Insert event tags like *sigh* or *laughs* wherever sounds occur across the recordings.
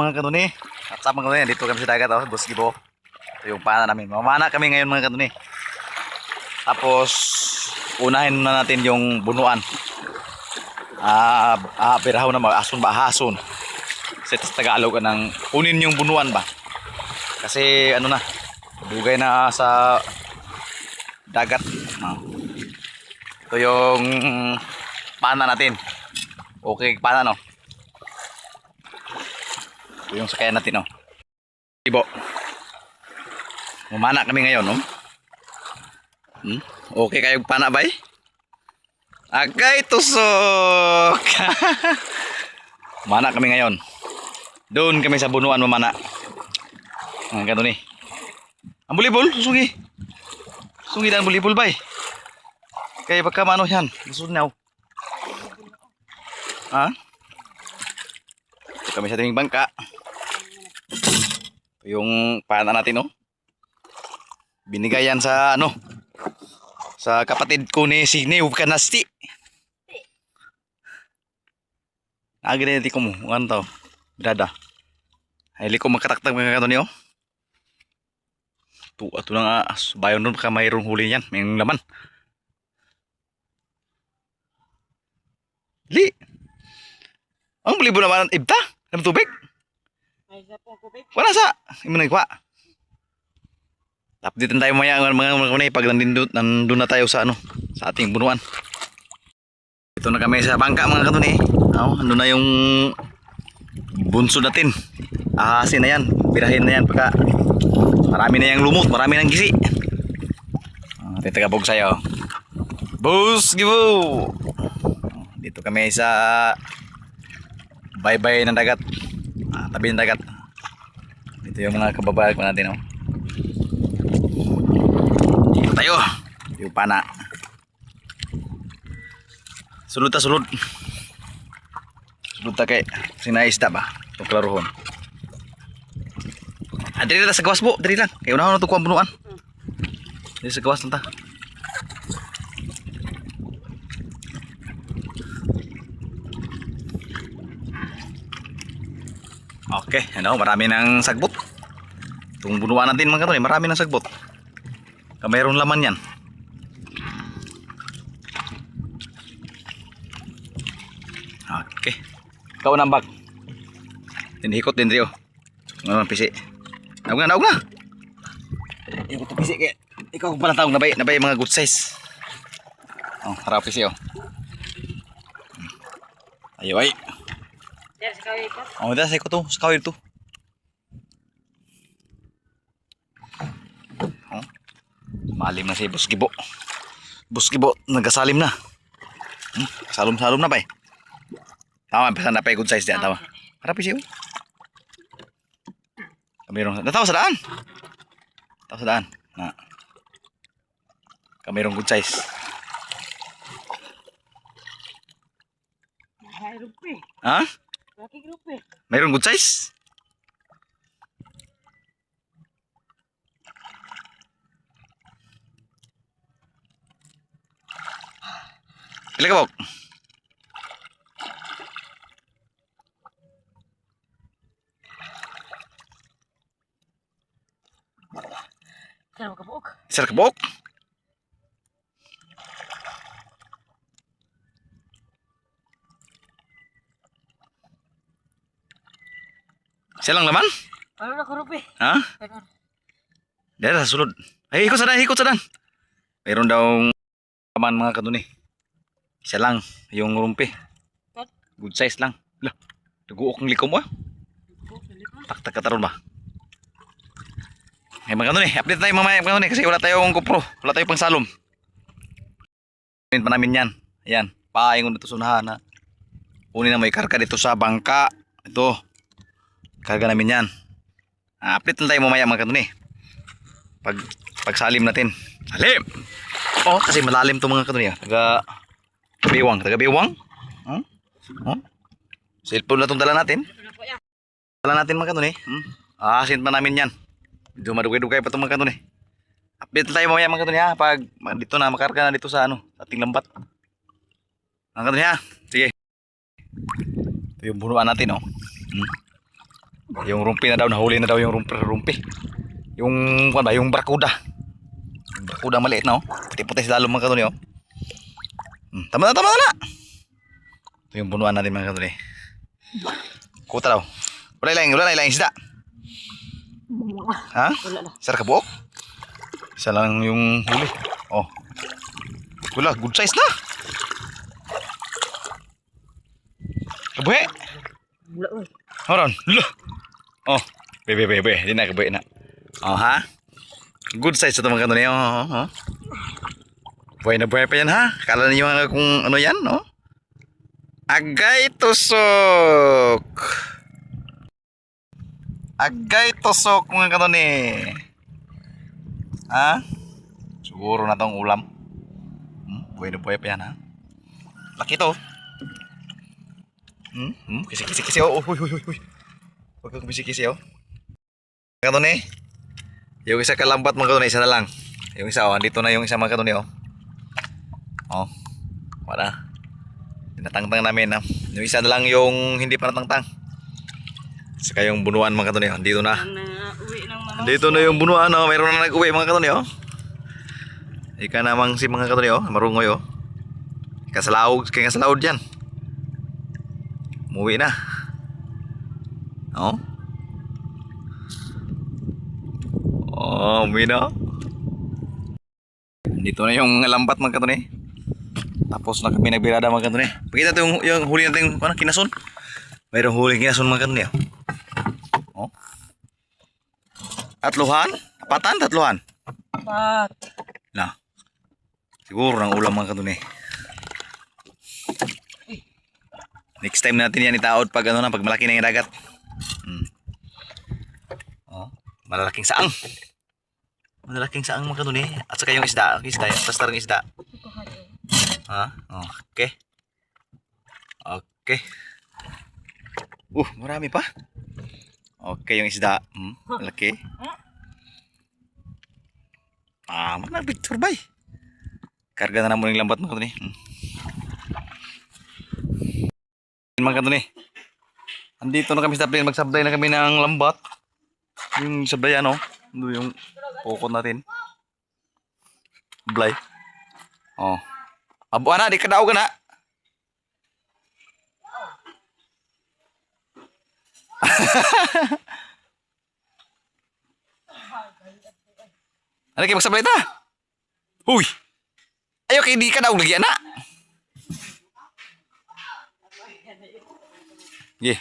mga kanuni? What's up mga kanuni? Dito kami sa dagat oh, Bus Gibo. Ito yung pana namin. Mamana kami ngayon mga kanuni. Tapos unahin na natin yung bunuan. Ah, ah pirahaw na mga ason ba hason. Kasi tas Tagalog ng kunin yung bunuan ba. Kasi ano na, dugay na sa dagat. Ah. Ito yung pana natin. Okay, pana no? Ito yung sakayan natin no. Ibo. Mamana kami ngayon no. Hmm? Okay kayo pana bay? Agay tusok. *laughs* Mana kami ngayon. Doon kami sa bunuan mamana. Ang ganun eh. Ang bulibol, susungi. Sungi dan bulibol bay. Kaya baka mano yan. Masunaw. Ha? Ito kami sa tinging bangka. Ito yung pana natin, no? Binigay yan sa, ano, sa kapatid ko ni si Neo Kanasti. Agi na ko mo, ano to? Brada. Ay, ko magkataktak mga kato niyo. Tu, ato na nga, as- bayon nun ka mayroong huli yan, may laman. Li! Ang belibo naman ibta? Ng tubig? Ay, sa po kubik. Wala sa. Imo na ikwa. Update tayo maya mga mga mga pag nandun, nandun na tayo sa ano, sa ating bunuan. Ito na kami sa bangka mga katuni. Oh, ano na yung bunso natin. Ahasin na yan. Birahin na yan pagka marami na yung lumot, marami nang gisi. Uh, Titagabog sa'yo. Boss, gibo! Dito kami sa bye-bye ng dagat. Tabi ng dagat. Ito yung mga kababayan ko natin, oh. Dito tayo. Yung pana. Sulod ta sulod. Sulod ta kay sinaisda ba? Itong klarohon. Ah, diri na sa gawas po. Diri lang. Kaya na ito kuha bunuan. Diri sa gawas lang ta. Okay, ano, marami ng sagbot. Itong bunuan natin mga kanto, marami ng sagbot. Mayroon laman yan. Okay. Ikaw na ang bag. Tinihikot din Rio. Ano pisi. Naog na, naog na. Ikot to pisi kaya. Ikaw pala taong nabay, nabay mga good size. Oh, harap pisi oh. Ayo ay. Yan, sa kawin ko. Oh, dah saya to, sekawir tu. Oh. Malim na si Bus Gibo. Bus Gibo, nagasalim na. Hmm, salom-salom na pa eh. Tama, pesan na pa good size diyan, tama. Harap siya. Kamerong, natawa sa daan. Natawa sa daan. Na. Kamerong good size. Rupi. Ha? Laki rupi. Mayroong good size? Pila ka bok? Kaya ka buok. Isa ka bok? Siya lang naman? Ano na ko rupi? Ha? Dahil sa sulod. Ay, ikot sa dan, ikot sa dan. Mayroon daw kaman mga kanuni. Isa lang, yung rumpi. Good size lang. Lah, naguok ng likom mo. ah. Tak-tak kataron ba? Ay mga kanuni, update tayo mamaya mga kanuni kasi wala tayong GoPro. Wala tayong pang salom. Kunin pa namin yan. Ayan, paayong dito sunahan na. Kunin na may karga dito sa bangka. Ito. Karga namin yan. Ah, update lang tayo mamaya mga kanuni pag pagsalim natin. Salim. Oh, kasi malalim 'to mga katuloy. Taga Biwang, taga Biwang. Hmm? Oh? Cellphone na 'tong dala natin. Dala natin mga katuloy. Hmm? Ah, send pa namin 'yan. Medyo madugay-dugay pa 'tong mga katuloy. Update tayo mamaya mga katuloy ha pag dito na makarga na dito sa ano, ating lambat. Mga katuloy ha. Sige. Ito yung bunuan natin oh. Hmm? Yung rumpi na daw, nahuli na daw yung rumpi. rumpi. Yung, ano ba, yung brakuda. Yung maliit na, oh. Puti-puti si lalong mga katuni, oh. Hmm, tama na, tama na! Ito yung bunuan natin mga katuni. Kuta daw. Wala lang, wala lang isda. Ha? Sir kabuok? Isa lang yung huli. Oh. Wala, good size na. Kabuhi. Wala. Horon. Lo. Oh. Bebe, bebe, bebe. Di na kabuhi na. Oh, ha? Good size ito mga kanto niya. Oh, oh, oh. Buhay na buhay pa yan, ha? Kala niyo mga kung ano yan, no? Agay tusok. Agay tusok mga kanto ni. Ha? Siguro na tong ulam. Hmm? Buhay na buhay pa yan, ha? Laki to. Hmm? Hmm? Kisi, kisi, kisi. Oh, huy, huy, huy, huy. Huwag kang kisi, kisi, oh. Mga kanto ni. Yung isa kalambat mga kanto ni, isa na lang. Yung isa, oh. Andito na yung isa mga kanto ni, oh. Oh. Wala. Tinatangtang namin, ha. Yung isa na lang yung hindi pa natangtang. Saka yung bunuan mga kanto ni, oh. Andito na. Mga Dito na yung bunuan, oh. Mayroon na nag-uwi mga katuni, oh. Ika namang si mga katuni, oh. Marungoy, oh. Kasalaog, kaya kasalaod dyan. Umuwi na. Oh. Oh, umuwi na. oh. Dito na yung lambat mga katuni. Tapos na kami nagbirada mga katuni. Pakita ito yung, yung huli natin, ano, kinason. Mayroong huli kinason mga katuni, oh. Oh. Tatluhan? Apatan? Tatluhan? Pat. Na. Siguro ng ulam mga kanun eh. Next time natin yan itaod pag ano na, pag malaki na yung dagat. Hmm. Oh, malalaking saang. Malalaking saang mga kanun eh. At saka yung isda. Okay, isda. Basta rin isda. Ha? Oh, okay. Okay. Uh, marami pa. Okay, yung isda. Hmm, malaki. Ah, mana picture bay. Karga na naman yung lambat mga kanun eh. Hmm. Mga kanun eh. Andito na kami sa plane. Magsablay na kami ng lambat. Yung sablay ano. Ano yung pokot natin. Blay. Oh. Abo na, di ka daw ka na. *laughs* Ano kayo magsablay ta? Huy! Ayaw kayo di ka daw lagi na. Ye.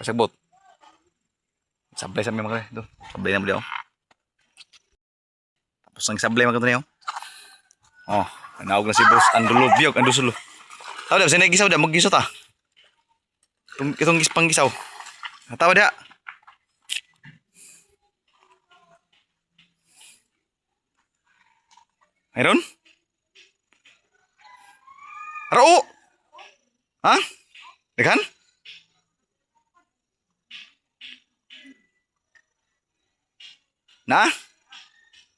Pasagbot. Sablay sa mga doon. Sablay na mo daw. Tapos ang sablay mga kanto Oh, naog na si boss. Andulo biyog, andusulo. Tawa daw, sinay gisaw daw, maggisaw ta. Itong, itong gis panggisaw. Tawa daw. Mayroon? Rao! Ha? Dekan?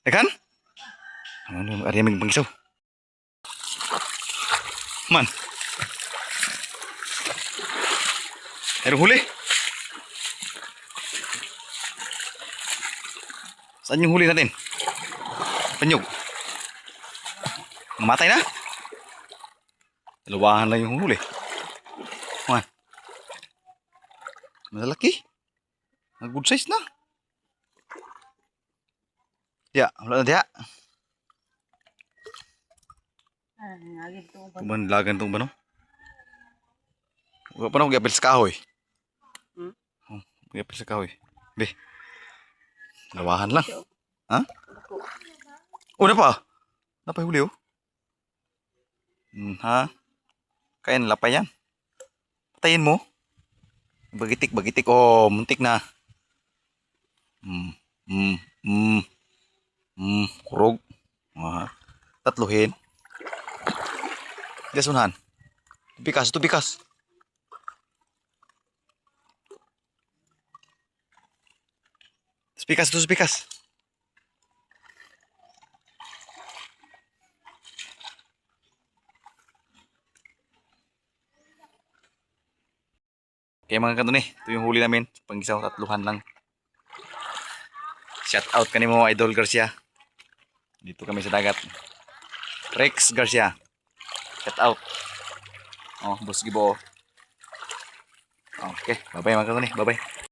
Dekan? Ano, ari may panggisaw. Man. Mayroong huli. Saan yung huli natin? Panyog. Mamatay na. Dalawahan lang yung huli. Man. Malalaki. Good size na. Diya, wala na diya. Kuman lagan tong bano. Wala pa na mag-apil sa kahoy. Hmm? Oh, mag-apil sa kahoy. Be. Dalawahan lang. Ha? Oh, na pa. Napay huli oh. Hmm, ha? Kain lapay yan. Patayin mo. Bagitik, bagitik. Oh, muntik na. Hmm, hmm, hmm. Hmm, kurog. Ah, tatluhin. Gasunhan. Tupikas, tupikas. Spikas, tu spikas. Okay mga kanto ni, ito yung huli namin. Pang-isaw, tatluhan lang. Shout out kani mo Idol Garcia. Dito kami sa dagat. Rex Garcia. Shout out. Oh, boss gibo. Okay, bye-bye mga kanto ni. Bye-bye.